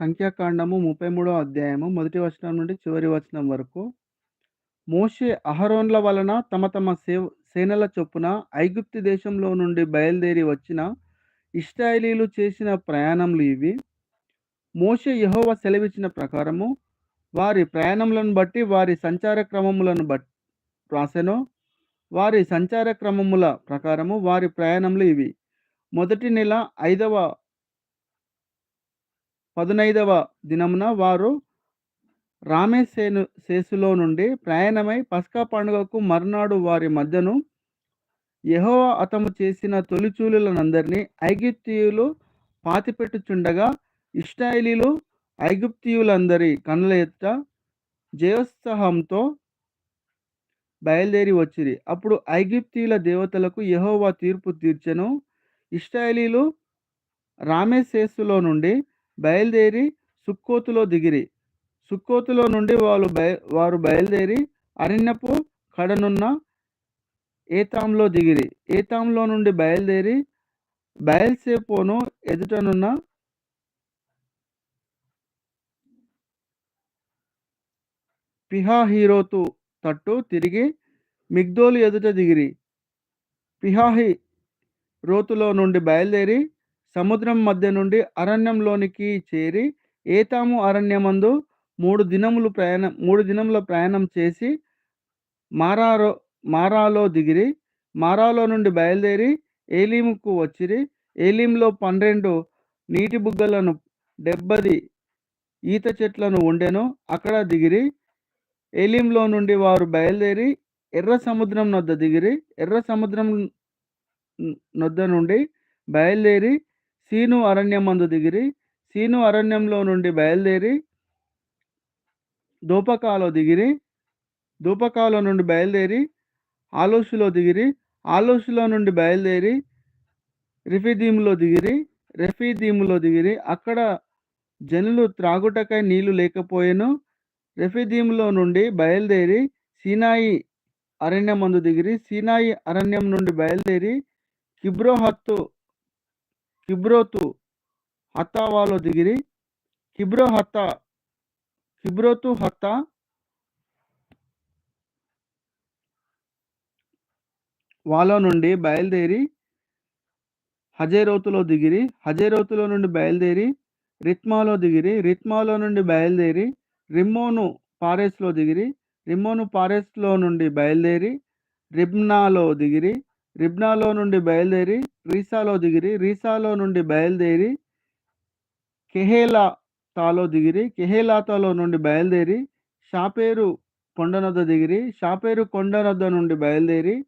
సంఖ్యాకాండము 33 అధ్యాయము మొదటి వచనం నుండి చివరి వచనం వరకు. మోషే అహరోన్ల వలన తమ తమ సేవ్ సేనల చొప్పున ఐగుప్తి దేశంలో నుండి బయలుదేరి వచ్చిన ఇశ్రాయేలీయులు చేసిన ప్రయాణములు ఇవి. మోషే యహోవ సెలవిచ్చిన ప్రకారము వారి ప్రయాణములను బట్టి వారి సంచార క్రమములను బట్ రాసెను వారి సంచార క్రమముల ప్రకారము వారి ప్రయాణములు ఇవి. మొదటి నెల ఐదవ పదునైదవ దినమున వారు రామేసేను సేసులో నుండి ప్రయాణమై పస్కా పండుగకు మర్నాడు వారి మధ్యను యెహోవా అతము చేసిన తొలిచూలులనందరినీ ఐగుప్తీయులు పాతిపెట్టుచుండగా ఇష్టాయిలీలు ఐగుప్తీయులందరి కనుల ఎత్త జయోత్సాహంతో బయలుదేరి వచ్చిరి. అప్పుడు ఐగుప్తీయుల దేవతలకు యహోవా తీర్పు తీర్చెను. ఇష్టాయిలీలు రామేశేసులో నుండి బయలుదేరి సుక్కోతులో దిగిరి. సుక్కోతులో నుండి వాళ్ళు బయ వారు బయలుదేరి అరణ్యపు కడనున్న ఏతాంలో దిగిరి. ఏతాంలో నుండి బయలుదేరి బయల్సేపోను ఎదుటనున్న పిహహీరోతు తట్టు తిరిగి మిగ్దోలు ఎదుట దిగిరి. పిహహీరోతులో నుండి బయలుదేరి సముద్రం మధ్య నుండి అరణ్యంలోనికి చేరి ఏతాము అరణ్యమందు మూడు దినములు ప్రయాణం మూడు దినముల ప్రయాణం చేసి మారారో మారాలో దిగిరి. మారాలో నుండి బయలుదేరి ఏలీముకు వచ్చిరి. ఏలీంలో పన్నెండు నీటి బుగ్గలను డెబ్బది ఈత చెట్లను ఉండెను. అక్కడ దిగిరి. ఏలీంలో నుండి వారు బయలుదేరి ఎర్ర సముద్రం నొద్ద దిగిరి. ఎర్ర సముద్రం నొద్ద నుండి బయలుదేరి సీను అరణ్యమందు దిగిరి. సీను అరణ్యంలో నుండి బయలుదేరి ధూపకాలో దిగిరి. ధూపకాలో నుండి బయలుదేరి ఆలోషులో దిగిరి. ఆలోషులో నుండి బయలుదేరి రిఫిదీములో దిగిరి. రెఫీదీములో దిగిరి. అక్కడ జనులు త్రాగుటకై నీళ్ళు లేకపోయాను రెఫీదీములో నుండి బయలుదేరి సీనాయి అరణ్యమందు దిగిరి. సీనాయి అరణ్యం నుండి బయలుదేరి కిబ్రోహత్తు కిబ్రోతు హత్తావాలో దిగిరి. కిబ్రోహత్త కిబ్రోతు హత్తా వాలో నుండి బయలుదేరి హజేరోతులో దిగిరి. హజేరోతులో నుండి బయలుదేరి రిత్మాలో దిగిరి. రిత్మాలో నుండి బయలుదేరి రిమ్మోను పారెస్‌లో దిగిరి. రిమ్మోను పారెస్‌లో నుండి బయలుదేరి రిబ్నాలో దిగిరి. రిబ్నాలో నుండి బయలుదేరి రీసాలో దిగిరి. రీసాలో నుండి బయలుదేరి కెహేలాతాలో దిగిరి. కెహేలాతాలో నుండి బయలుదేరి షాపేరు కొండనొద్ద దిగిరి. షాపేరు కొండనొద్ద నుండి బయలుదేరి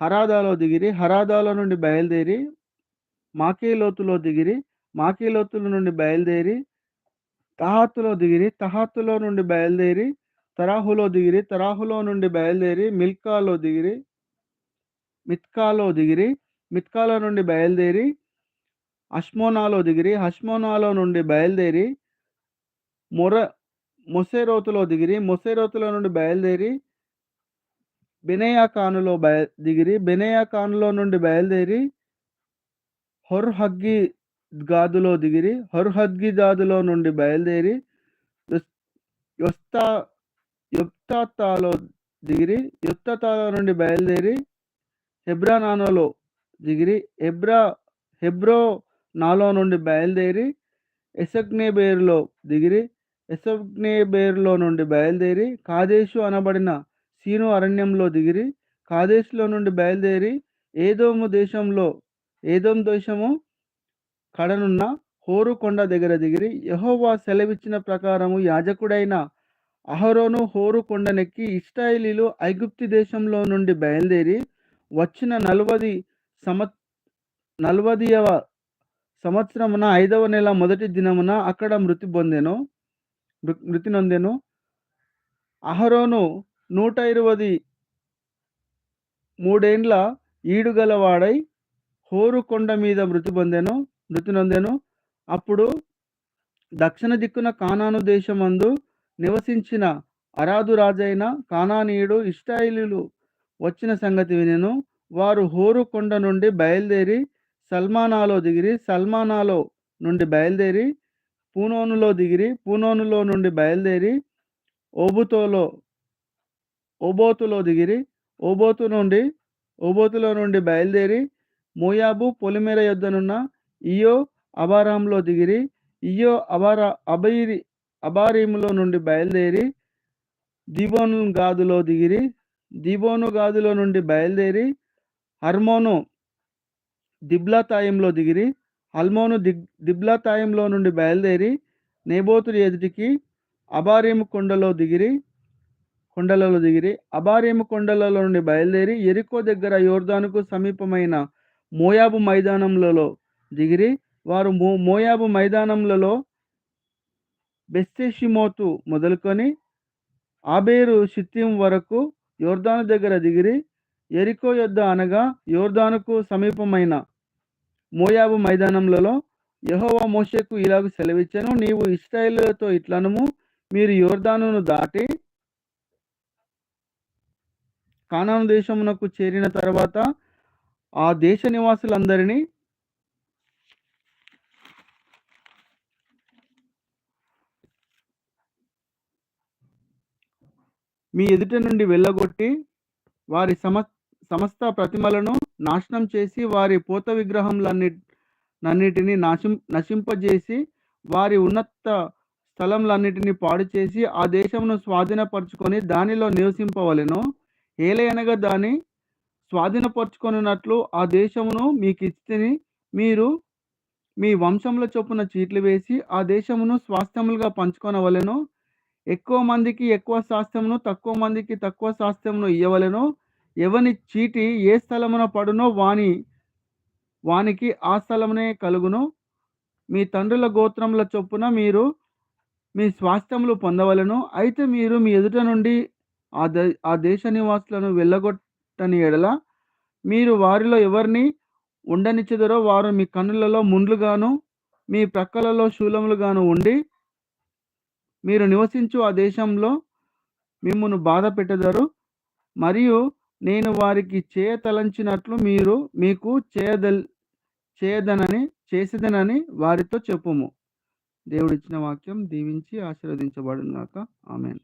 హరాదాలో దిగిరి. హరాదాలో నుండి బయలుదేరి మాకేలోతులో దిగిరి. మాకేలోతుల నుండి బయలుదేరి తహాతులో దిగిరి. తహాతులో నుండి బయలుదేరి తరాహులో దిగిరి. తరాహులో నుండి బయలుదేరి మిల్కాలో దిగిరి. మిత్కాలో దిగిరి. మిత్కాలో నుండి బయలుదేరి హష్మోనాలో దిగిరి. హష్మోనాలో నుండి బయలుదేరి మొర మొసేరోతులో దిగిరి. మొసేరోతులో నుండి బయలుదేరి బెనేయాకానులో బయ దిగిరి. బెనేయాకానులో నుండి బయలుదేరి హొర్‌హగ్గీగాదులో దిగిరి. హొర్‌హగ్గీగాదులో నుండి బయలుదేరి యొస్తా యొప్తాతాలో దిగిరి. యొప్తాతాలో నుండి బయలుదేరి హెబ్రానానోలో దిగిరి. హెబ్రా హెబ్రో నాలో నుండి బయలుదేరి ఎసక్నేబేరులో దిగిరి. ఎసక్నేబేరులో నుండి బయలుదేరి కాదేశు అనబడిన సీను అరణ్యంలో దిగిరి. కాదేషులో నుండి బయలుదేరి ఏదోము దేశంలో ఏదోం దేశము కడనున్న హోరు కొండ దగ్గర దిగిరి. యహోవా సెలవిచ్చిన ప్రకారము యాజకుడైన అహరోను హోరు కొండనెక్కి ఇశ్రాయేలీయులు ఐగుప్తి దేశంలో నుండి బయలుదేరి వచ్చిన నలువది సంవత్ నలువదియవ సంవత్సరమున ఐదవ నెల మొదటి దినమున అక్కడ మృతి పొందెను మృ మృతి నొందెను. అహరోను నూట ఇరవై మూడేండ్ల ఈడుగలవాడై హోరు కొండ మీద మృతి పొందెను మృతి నొందెను. అప్పుడు దక్షిణ దిక్కున కానాను దేశమందు నివసించిన అరాదు రాజైన కానానీయుడు ఇష్టాయిలు వచ్చిన సంగతి వినెను. వారు హోరు కొండ నుండి బయలుదేరి సల్మానాలో దిగిరి. సల్మానాలో నుండి బయలుదేరి పూనోనులో దిగిరి పూనోనులో నుండి బయలుదేరి ఓబుతోలో ఓబోతులో దిగిరి ఓబోతు నుండి ఓబోతులో నుండి బయలుదేరి మోయాబు పొలిమేర యొద్దనున్న ఇయో అబారాంలో దిగిరి ఇయో అబారా అబైరి అబారీములో నుండి బయలుదేరి దీబోను గాదులో దిగిరి దీబోను గాదులో నుండి బయలుదేరి హర్మోను దిబ్లాతాయంలో దిగిరి. హల్మోను దిగ్ దిబ్లాతాయంలో నుండి బయలుదేరి నేబోతుడి ఎదుటికి అబారేము కొండలో దిగిరి. కొండలలో దిగిరి. అబారేము కొండలలో నుండి బయలుదేరి ఎరికో దగ్గర యోర్దానుకు సమీపమైన మోయాబు మైదానంలలో దిగిరి. వారు మో మోయాబు మైదానంలలో బెస్సెషిమోతు మొదలుకొని ఆబేరు షిత్తిం వరకు యోర్దాను దగ్గర దిగిరి ఎరికో యొద్ద అనగా యోర్దానుకు సమీపమైన మోయాబు మైదానంలో యెహోవా మోషేకు ఇలాగ సెలవిచ్చాను నీవు ఇశ్రాయేలులతో ఇట్లనము మీరు యోర్దానును దాటి కానాను దేశమునకు చేరిన తర్వాత ఆ దేశ నివాసులందరినీ మీ ఎదుట నుండి వెళ్ళగొట్టి వారి సమ సమస్త ప్రతిమలను నాశనం చేసి వారి పూత విగ్రహములన్ని నన్నిటిని నాశం నశింపజేసి వారి ఉన్నత స్థలములన్నిటిని పాడు చేసి ఆ దేశమును స్వాధీనపరుచుకొని దానిలో నివసింపవలెను. ఏలయనగా దాని స్వాధీనపరుచుకొనున్నట్లు ఆ దేశమును మీకు ఇచ్చితిని మీరు మీ వంశంలో చొప్పున చీట్లు వేసి ఆ దేశమును స్వాస్థ్యములుగా పంచుకొనవలెను. ఎక్కువ మందికి ఎక్కువ శాస్త్రమును తక్కువ మందికి తక్కువ స్వాస్థ్యమును ఇవ్వవలెను ఎవని చీటి ఏ స్థలమున పడునో వాని వానికి ఆ స్థలమునే కలుగును. మీ తండ్రుల గోత్రముల చొప్పున మీరు మీ స్వాస్థ్యములు పొందవలెను. అయితే మీరు మీ ఎదుట నుండి ఆ దే ఆ దేశ నివాసులను వెళ్ళగొట్టని ఎడల మీరు వారిలో ఎవరిని ఉండనిచ్చెదరో వారు మీ కన్నులలో ముండ్లుగాను మీ ప్రక్కలలో శూలములుగాను ఉండి మీరు నివసించు ఆ దేశంలో మిమ్మను బాధ పెట్టెదరు. మరియు నేను వారికి చేయతలంచినట్లు మీరు మీకు చేయదల్ చేయదనని చేసేదనని వారితో చెప్పుము. దేవుడిచ్చిన వాక్యం దీవించి ఆశీర్వదించబడినాక ఆమెను.